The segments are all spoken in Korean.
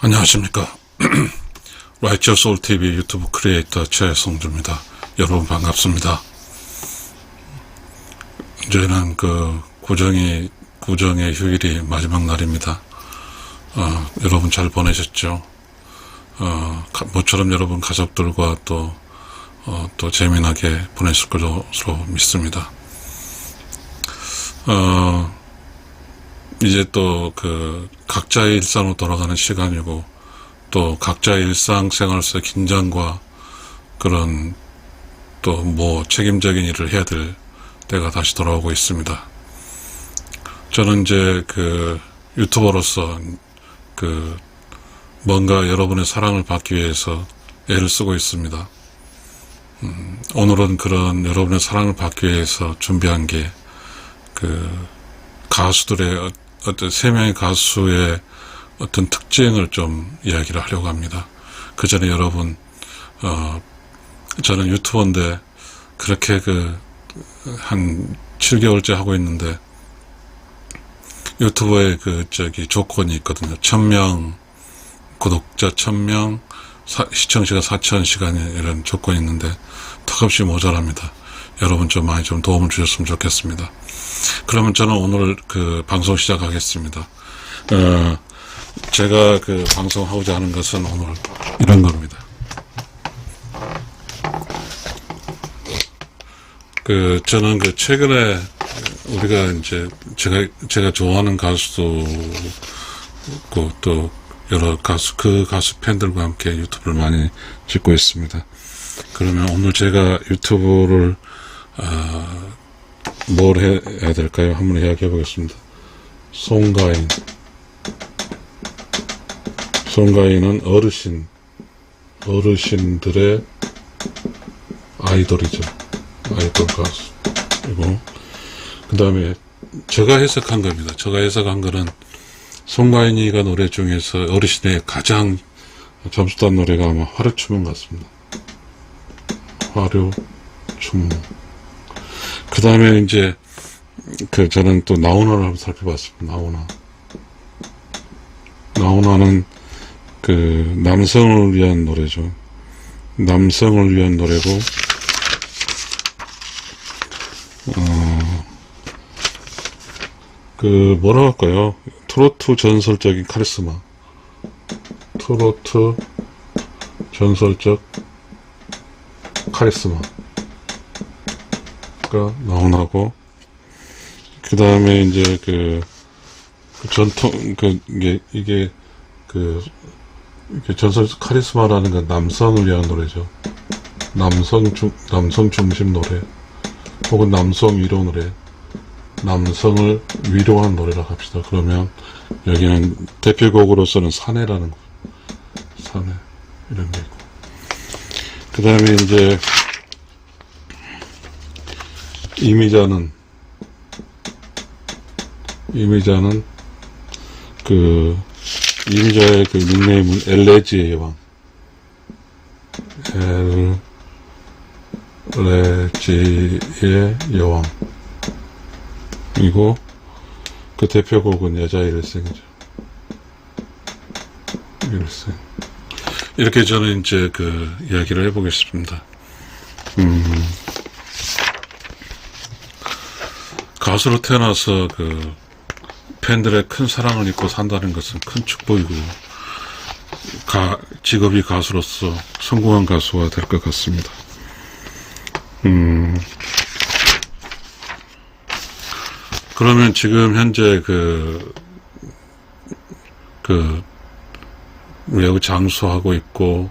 안녕하십니까. 라이처 소울 TV 유튜브 크리에이터 최성주입니다. 여러분 반갑습니다. 이제는 그 구정이, 구정의 휴일이 마지막 날입니다. 어, 여러분 잘 보내셨죠? 어, 가- 모처럼 여러분 가족들과 또, 어, 또 재미나게 보냈을 것으로 믿습니다. 어, 이제 또 그 각자의 일상으로 돌아가는 시간이고 또 각자의 일상생활에서 긴장과 그런 또 뭐 책임적인 일을 해야 될 때가 다시 돌아오고 있습니다. 저는 이제 그 유튜버로서 그 뭔가 여러분의 사랑을 받기 위해서 애를 쓰고 있습니다. 음, 오늘은 그런 여러분의 사랑을 받기 위해서 준비한 게 그 가수들의 어- 어떤 세 명의 가수의 어떤 특징을 좀 이야기를 하려고 합니다. 그 전에 여러분, 어, 저는 유튜버인데 그렇게 그 한 7개월째 하고 있는데 유튜버의 그 저기 조건이 있거든요. 1000명 구독자 1000명 시청시간 4000시간 이런 조건이 있는데 턱없이 모자랍니다. 여러분 좀 많이 좀 도움을 주셨으면 좋겠습니다. 그러면 저는 오늘 그 방송 시작하겠습니다. 어, 제가 그 방송하고자 하는 것은 오늘 이런 겁니다. 그 저는 그 최근에 우리가 이제 제가 제가 좋아하는 가수도 있고 또 여러 가수 그 가수 팬들과 함께 유튜브를 많이 찍고 있습니다. 그러면 오늘 제가 유튜브를 아, 뭘 해, 해야 될까요? 한번 이야기해 보겠습니다. 송가인. 송가인은 어르신, 어르신들의 아이돌이죠. 아이돌 가수. 그리고, 그 다음에 제가 해석한 겁니다. 제가 해석한 거는 송가인이가 노래 중에서 어르신의 가장 점수 딴 노래가 아마 화려춤은 같습니다. 화려춤. 그 다음에 이제, 그, 저는 또 나훈아를 한번 살펴봤습니다. 나훈아. 나훈아는 그, 남성을 위한 노래죠. 남성을 위한 노래고, 어, 그, 뭐라 할까요? 트로트 전설적인 카리스마. 트로트 전설적 카리스마. 가 나오나고 그 다음에 이제 그, 그 전통 그 이게 이게 그 이게 전설 카리스마라는 건 남성을 위한 노래죠. 남성 중 남성 중심 노래 혹은 남성 위로 노래 남성을 위로한 노래라 합시다. 그러면 여기는 대표곡으로서는 사내라는 거 사내 이런 게 있고 그 다음에 이제 이미자는 이미자는 그 이미자의 그 닉네임은 엘레지의 여왕. 엘레지의 여왕. 이고 그 대표곡은 여자의 일생이죠. 일생. 이렇게 저는 이제 그 이야기를 해보겠습니다 가수로 태어나서 그 팬들의 큰 사랑을 잊고 산다는 것은 큰 축복이고 가, 직업이 가수로서 성공한 가수가 될 것 같습니다. 음, 그러면 지금 현재 그, 그, 매우 장수하고 있고,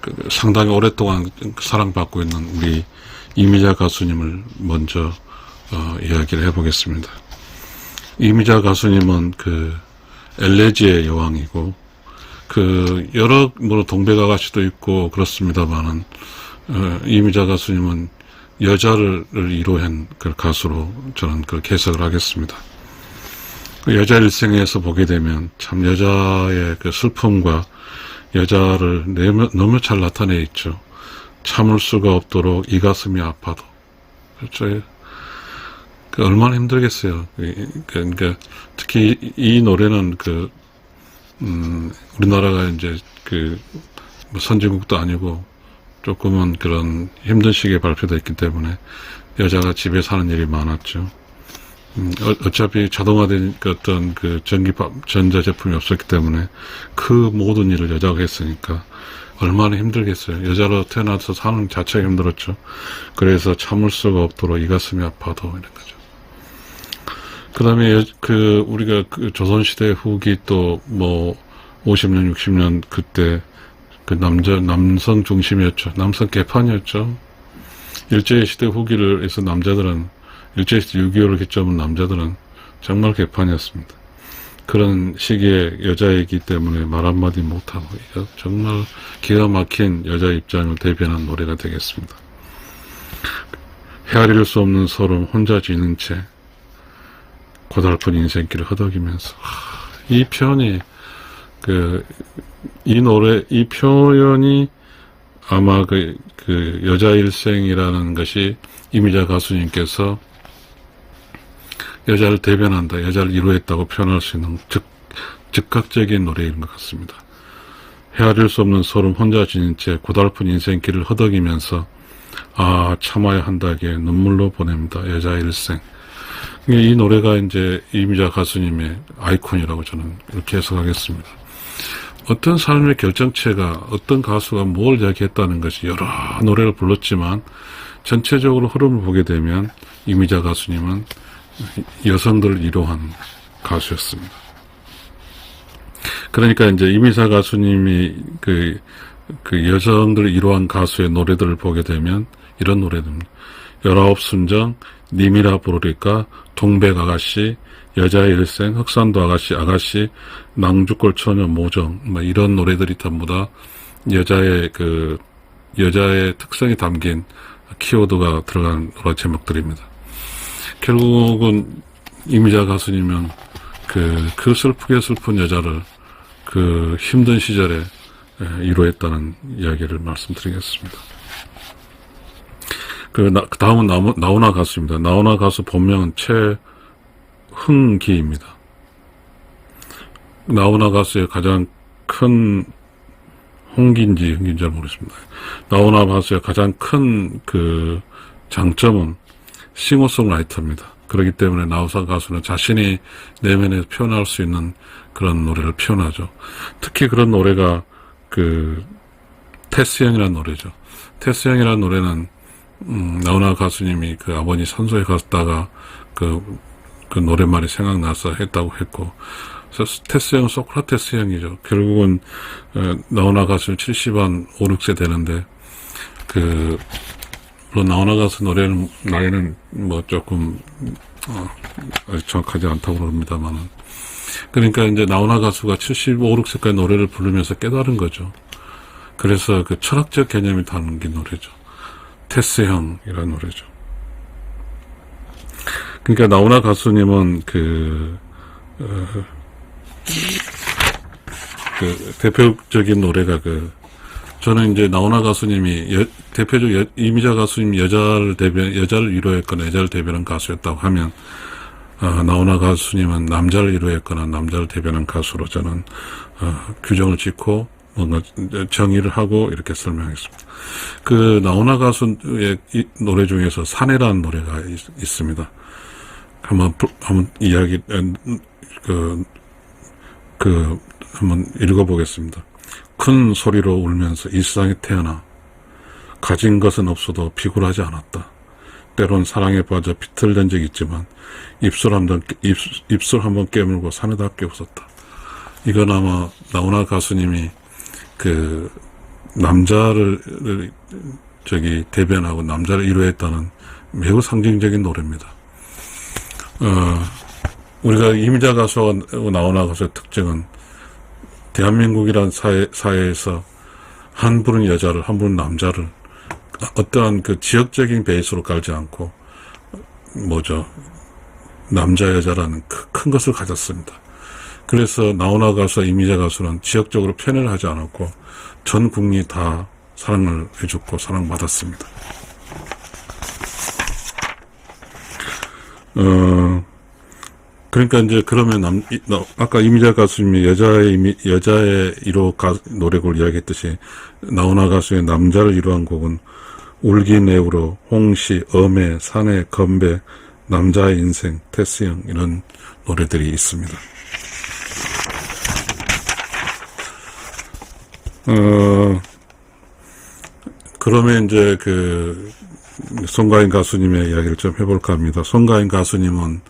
그 상당히 오랫동안 사랑받고 있는 우리 이미자 가수님을 먼저 어, 이야기를 해보겠습니다. 이미자 가수님은 그 엘레지의 여왕이고 그 여러 뭐 동백아 가씨도 있고 그렇습니다만은 어, 이미자 가수님은 여자를 위로한 그 가수로 저는 그 해석을 하겠습니다. 그 여자 일생에서 보게 되면 참 여자의 그 슬픔과 여자를 너무, 너무 잘 나타내 있죠. 참을 수가 없도록 이 가슴이 아파도 그렇죠. 그 얼마나 힘들겠어요. 그, 그러니까 특히 이, 이 노래는 그 음, 우리나라가 이제 그뭐 선진국도 아니고 조금은 그런 힘든 시기에 발표됐기 때문에 여자가 집에 사는 일이 많았죠. 음, 어, 차피 자동화된 그 어떤 그 전기 전자 제품이 없었기 때문에 그 모든 일을 여자가 했으니까 얼마나 힘들겠어요. 여자로 태어나서 사는 자체가 힘들었죠. 그래서 참을 수가 없도록 이 가슴이 아파도 이런 거죠. 그 다음에 그 우리가 그 조선시대 후기 또 뭐 50년, 60년 그때 그 남자, 남성 중심이었죠. 남성 개판이었죠. 일제 시대 후기를 해서 남자들은, 일제 시대 6.25를 기점은 남자들은 정말 개판이었습니다. 그런 시기에 여자이기 때문에 말 한마디 못하고, 정말 기가 막힌 여자 입장을 대변한 노래가 되겠습니다. 헤아릴 수 없는 서름 혼자 지는 채 고달픈 인생길을 허덕이면서 하, 이 표현이 그 이 노래 이 표현이 아마 그, 그 여자 일생이라는 것이 이미자 가수님께서 여자를 대변한다, 여자를 이루했다고 표현할 수 있는 즉, 즉각적인 노래인 것 같습니다. 헤아릴 수 없는 소름 혼자 지닌 채 고달픈 인생길을 허덕이면서 아 참아야 한다기에 눈물로 보냅니다. 여자 일생. 이 노래가 이제 이미자 가수님의 아이콘이라고 저는 이렇게 해석하겠습니다. 어떤 삶의 결정체가 어떤 가수가 뭘 이야기했다는 것이 여러 노래를 불렀지만 전체적으로 흐름을 보게 되면 이미자 가수님은 여성들을 위로한 가수였습니다. 그러니까 이제 이미자 가수님이 그, 그 여성들을 위로한 가수의 노래들을 보게 되면 이런 노래들입니다. 열아홉 순정, 님이라 부르리까, 동백 아가씨, 여자의 일생, 흑산도 아가씨, 아가씨, 낭주골 처녀 모정, 뭐 이런 노래들이 전부 다 여자의 그, 여자의 특성이 담긴 키워드가 들어간 노래 제목들입니다. 결국은 이미자 가수님은 그, 그 슬프게 슬픈 여자를 그 힘든 시절에 예, 위로했다는 이야기를 말씀드리겠습니다. 그, 다음은 나오, 나오나 가수입니다. 나오나 가수 본명은 최흥기입니다. 나오나 가수의 가장 큰 홍기인지 흥기인지 잘 모르겠습니다. 나오나 가수의 가장 큰 그 장점은 싱어송라이터입니다. 그렇기 때문에 나우사 가수는 자신이 내면에 표현할 수 있는 그런 노래를 표현하죠. 특히 그런 노래가 그 테스 형이라는 노래죠. 테스 형이라는 노래는 음, 나훈아 가수님이 그 아버지 산소에 갔다가 그, 그 노랫말이 생각나서 했다고 했고, 테스 형은 소크라테스 형이죠. 결국은, 어, 나훈아 가수는 70한 5, 6세 되는데, 그, 물론 나훈아 가수 노래는, 나이는 뭐 조금, 어, 정확하지 않다고 그럽니다만은. 그러니까 이제 나훈아 가수가 75, 6세까지 노래를 부르면서 깨달은 거죠. 그래서 그 철학적 개념이 담긴 노래죠. 테스형이라는 노래죠. 그러니까 나훈아 가수님은 그, 어, 그 대표적인 노래가 그 저는 이제 나훈아 가수님이 여, 대표적 여, 이미자 가수님 여자를 대변 여자를 위로했거나 여자를 대변한 가수였다고 하면 어, 나훈아 가수님은 남자를 위로했거나 남자를 대변한 가수로 저는 어, 규정을 짓고 뭔가 정의를 하고 이렇게 설명했습니다. 그 나훈아 가수의 노래 중에서 사내라는 노래가 있, 습니다 한번 한번 이야기 그, 그 한번 읽어보겠습니다. 큰 소리로 울면서 이 세상에 태어나 가진 것은 없어도 비굴하지 않았다. 때론 사랑에 빠져 비틀댄 적 있지만 입술 한번 입, 입술 한번 깨물고 사내답게 웃었다. 이건 아마 나훈아 가수님이 그 남자를 저기 대변하고 남자를 위로했다는 매우 상징적인 노래입니다. 어, 우리가 이미자 가수가 나오나 가수의 특징은 대한민국이란 사회, 사회에서 한 분은 여자를, 한 분은 남자를 어떠한 그 지역적인 베이스로 깔지 않고 뭐죠 남자 여자라는 큰 것을 가졌습니다. 그래서 나훈아 가수와 이미자 가수는 지역적으로 편애를 하지 않았고 전 국민이 다 사랑을 해줬고 사랑받았습니다. 어, 그러니까 이제 그러면 남, 아까 이미자 가수님이 여자의 여자의 1호 가, 노래곡을 이야기했듯이 나훈아 가수의 남자를 1호한 곡은 울기내우로, 홍시, 엄해, 산해, 건배, 남자의 인생, 테스형 이런 노래들이 있습니다. 어, 그러면 이제 그 송가인 가수님의 이야기를 좀 해볼까 합니다. 송가인 가수님은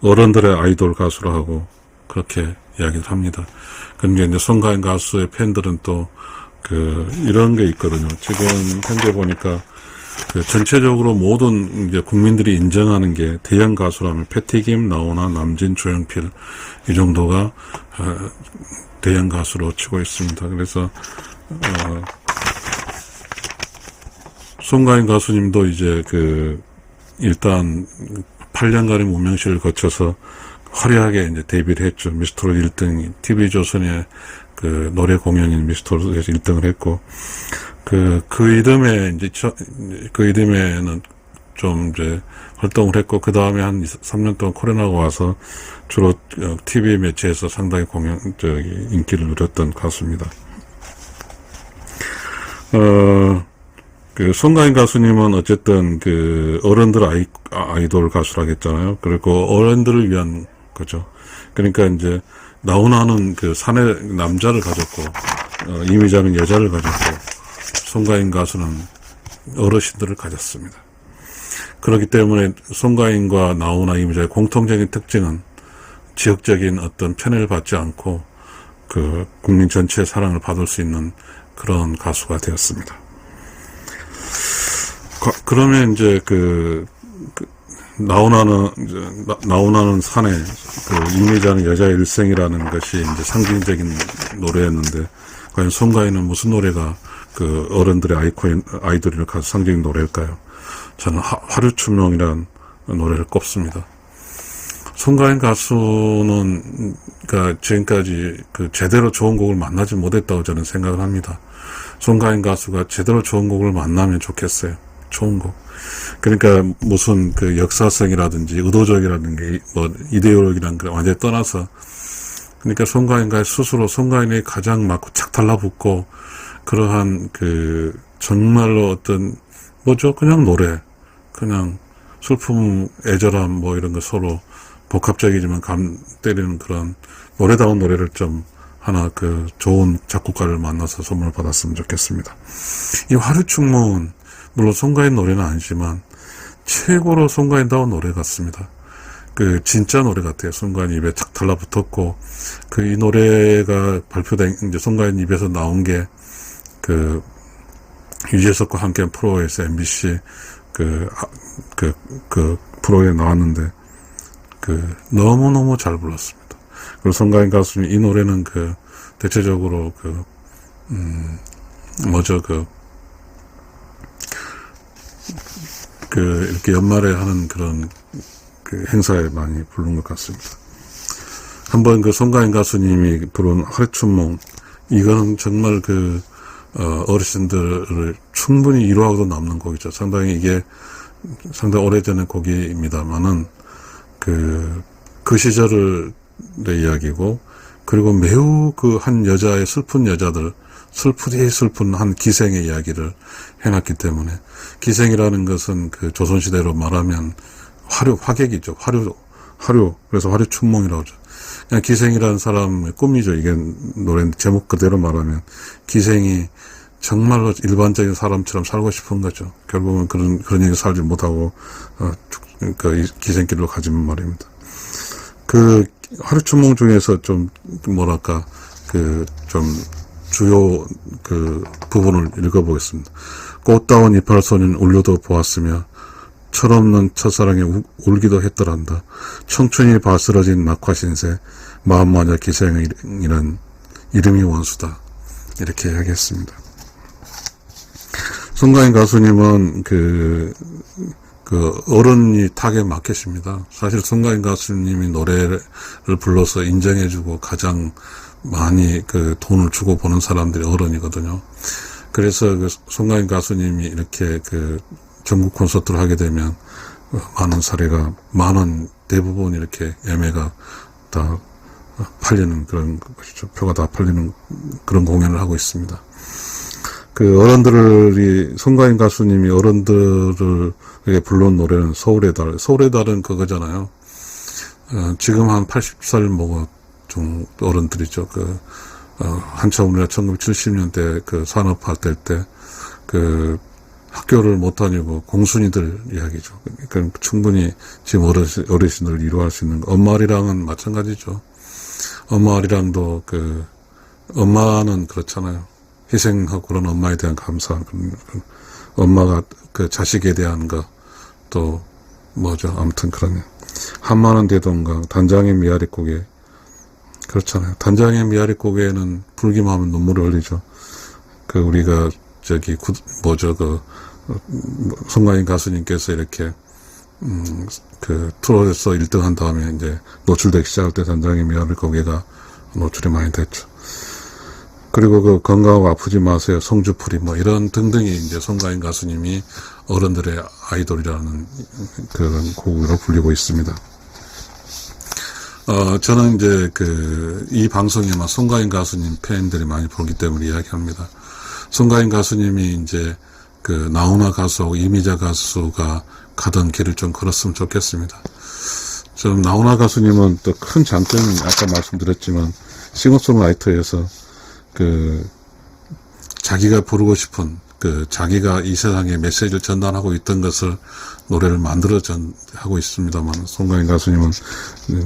어른들의 아이돌 가수라 하고 그렇게 이야기를 합니다. 그런데 이제 송가인 가수의 팬들은 또 그 이런 게 있거든요. 지금 현재 보니까 그 전체적으로 모든 이제 국민들이 인정하는 게 대형 가수라면 패티김, 나오나, 남진, 조영필 이 정도가 어, 대형 가수로 치고 있습니다. 그래서 어, 송가인 가수님도 이제 그 일단 8년간의 무명시를 거쳐서 화려하게 이제 데뷔를 했죠. 미스터로 1등, TV조선의 그 노래 공연인 미스터로에서 1등을 했고, 그, 그 이듬해 이제, 저- 그 이듬해는 좀 이제 활동을 했고, 그 다음에 한 3년 동안 코로나가 와서 주로 TV 매체에서 상당히 공연, 저기, 인기를 누렸던 가수입니다. 어, 그 송가인 가수님은 어쨌든 그 어른들 아이, 아이돌 가수라겠잖아요. 그리고 어른들을 위한 거죠. 그러니까 이제 나훈아는 그 사내 남자를 가졌고 어, 이미자는 여자를 가졌고 송가인 가수는 어르신들을 가졌습니다. 그렇기 때문에 송가인과 나훈아 이미자의 공통적인 특징은 지역적인 어떤 편애를 받지 않고 그 국민 전체의 사랑을 받을 수 있는 그런 가수가 되었습니다. 거- 그러면 이제 그, 그 이제 나, 나훈아는 산에 그 이미자는 여자의 일생이라는 것이 이제 상징적인 노래였는데 과연 송가인은 무슨 노래가 그 어른들의 아이콘 아이돌을 가수 상징 노래일까요? 저는 하, 화류춘명이라는 노래를 꼽습니다. 송가인 가수는 그러니까 지금까지 그 제대로 좋은 곡을 만나지 못했다고 저는 생각을 합니다. 송가인 가수가 제대로 좋은 곡을 만나면 좋겠어요. 좋은 곡. 그러니까 무슨 그 역사성이라든지 의도적이라든지 뭐 이데올로기라는 걸 완전히 떠나서 그러니까 송가인과 스스로 송가인이 가장 막착 달라붙고 그러한 그 정말로 어떤 뭐죠 그냥 노래 그냥 슬픔 애절함 뭐 이런 거 서로 복합적이지만 감 때리는 그런 노래다운 노래를 좀 하나 그 좋은 작곡가를 만나서 선물을 받았으면 좋겠습니다. 이 화류충문 물론 송가인 노래는 아니지만 최고로 송가인다운 노래 같습니다. 그 진짜 노래 같아요. 송가인 입에 착 달라붙었고 그 이 노래가 발표된 이제 송가인 입에서 나온 게 그 유재석과 함께한 프로에서 MBC 그, 아, 그, 그 프로에 나왔는데 그 너무너무 잘 불렀습니다. 그리고 송가인 가수님 이 노래는 그 대체적으로 그 음, 뭐죠 그 그 이렇게 연말에 하는 그런 그 행사에 많이 부른 것 같습니다. 한번 그 송가인 가수님이 부른 하루춘몽 이거는 정말 그 어, 어르신들을 충분히 위로하고도 남는 곡이죠. 상당히 이게 상당히 오래전의 곡입니다만은 그, 그 시절의 이야기고, 그리고 매우 그 한 여자의 슬픈 여자들, 슬프디 슬픈 한 기생의 이야기를 해놨기 때문에, 기생이라는 것은 그 조선시대로 말하면 화류, 화객이죠. 화류, 화류, 그래서 화류 춘몽이라고 하죠. 그냥 기생이라는 사람의 꿈이죠. 이게 노래 제목 그대로 말하면, 기생이 정말로 일반적인 사람처럼 살고 싶은 거죠. 결국은 그런, 그런 얘기 살지 못하고, 어, 죽- 그 이- 기생길로 가지만 말입니다. 그 하루춘몽 중에서 좀 뭐랄까 그 좀 주요 그 부분을 읽어보겠습니다. 꽃다운 이팔소년 울려도 보았으며 철없는 첫사랑에 우- 울기도 했더란다. 청춘이 바스러진 막화신세 마음마저 기생이란 이름이 원수다. 이렇게 하겠습니다. 송가인 가수님은 그 그 어른이 타겟 마켓입니다. 사실 송가인 가수님이 노래를 불러서 인정해주고 가장 많이 그 돈을 주고 보는 사람들이 어른이거든요. 그래서 그 송가인 가수님이 이렇게 그 전국 콘서트를 하게 되면 어, 많은 사례가 많은 대부분 이렇게 예매가 다 팔리는 그런. 표가 다 팔리는 그런 공연을 하고 있습니다. 그 어른들이 송가인 가수님이 어른들을 이렇게 불러온 노래는 서울의 달. 서울의 달은 그거잖아요. 어, 지금 한 80살 먹어 좀 어른들이죠. 그 어, 한참 우리가 1970년대 그 산업화 될 때 그 학교를 못 다니고 공순이들 이야기죠. 그럼 충분히 지금 어르신, 어르신들 이루할 수 있는 거. 엄마리랑은 마찬가지죠. 엄마리랑도 그 엄마는 그렇잖아요. 희생하고 그런 엄마에 대한 감사, 그런, 그런 엄마가 그 자식에 대한 거, 또 뭐죠. 아무튼 그런 한마는 되던가 단장의 미아리고개 그렇잖아요. 단장의 미아리고개는 불기만 하면 눈물이 흘리죠. 그 우리가 저기 구, 뭐죠 그 어, 송가인 가수님께서 이렇게 음, 그 트롯에서 1등 한 다음에 이제 노출되기 시작할 때 단장의 미아리고개가 노출이 많이 됐죠. 그리고 그 건강하고 아프지 마세요. 성주풀이 뭐 이런 등등이 이제 송가인 가수님이 어른들의 아이돌이라는 그런 곡으로 불리고 있습니다. 어, 저는 이제 그, 이 방송에만 송가인 가수님 팬들이 많이 보기 때문에 이야기합니다. 송가인 가수님이 이제 그, 나훈아 가수하고 이미자 가수가 가던 길을 좀 걸었으면 좋겠습니다. 좀, 나훈아 가수님은 또 큰 장점이 아까 말씀드렸지만, 싱어송라이터에서 그, 자기가 부르고 싶은 그 자기가 이 세상에 메시지를 전달하고 있던 것을 노래를 만들어 전 하고 있습니다만 송가인 가수님은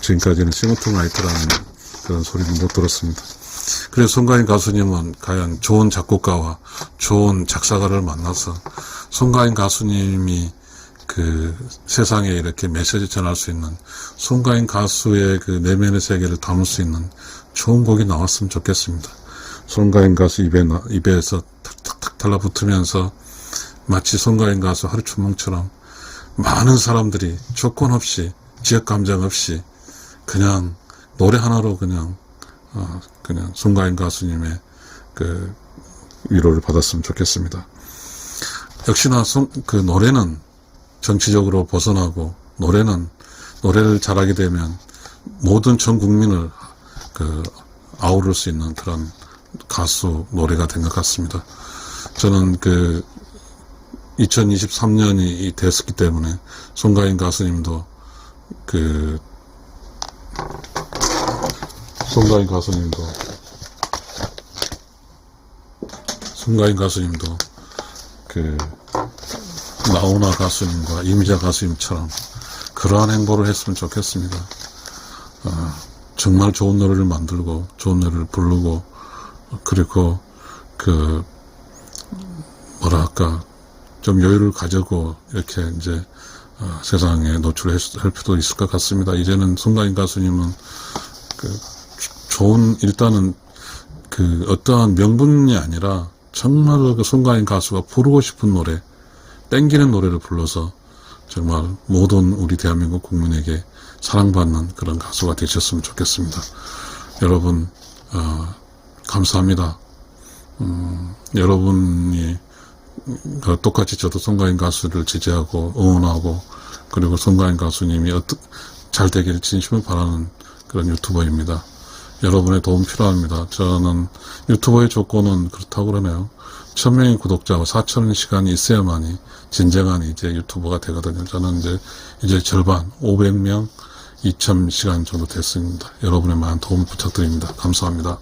지금까지는 싱어송라이터라는 그런 소리를 못 들었습니다. 그래서 송가인 가수님은 과연 좋은 작곡가와 좋은 작사가를 만나서 송가인 가수님이 그 세상에 이렇게 메시지 전할 수 있는 송가인 가수의 그 내면의 세계를 담을 수 있는 좋은 곡이 나왔으면 좋겠습니다. 송가인 가수 입에, 나- 입에서 탁탁탁 달라붙으면서 마치 송가인 가수 하루춘몽처럼 많은 사람들이 조건 없이 지역 감정 없이 그냥 노래 하나로 그냥 어, 그냥 송가인 가수님의 그 위로를 받았으면 좋겠습니다. 역시나 송, 그 노래는 정치적으로 벗어나고 노래는 노래를 잘하게 되면 모든 전 국민을 그 아우를 수 있는 그런 가수 노래가 된 것 같습니다. 저는 그 2023년이 됐었기 때문에 송가인 가수님도 그 송가인 가수님도 송가인 가수님도 그 나훈아 가수님과 이미자 가수님처럼 그러한 행보를 했으면 좋겠습니다. 어, 정말 좋은 노래를 만들고 좋은 노래를 부르고 그리고 그 뭐랄까 좀 여유를 가지고 이렇게 이제 어, 세상에 노출할 필요도 있을 것 같습니다. 이제는 송가인 가수님은 그 좋은 일단은 그 어떠한 명분이 아니라 정말로 그 송가인 가수가 부르고 싶은 노래, 땡기는 노래를 불러서 정말 모든 우리 대한민국 국민에게 사랑받는 그런 가수가 되셨으면 좋겠습니다. 여러분 어, 감사합니다. 음, 여러분이 그 똑같이 저도 송가인 가수를 지지하고 응원하고 그리고 송가인 가수님이 잘 되기를 진심을 바라는 그런 유튜버입니다. 여러분의 도움 필요합니다. 저는 유튜버의 조건은 그렇다고 그러네요. 1000명의 구독자와 4천원 시간이 있어야만이 진정한 이제 유튜버가 되거든요. 저는 이제 이제 절반 500명 2000시간 정도 됐습니다. 여러분의 많은 도움 부탁드립니다. 감사합니다.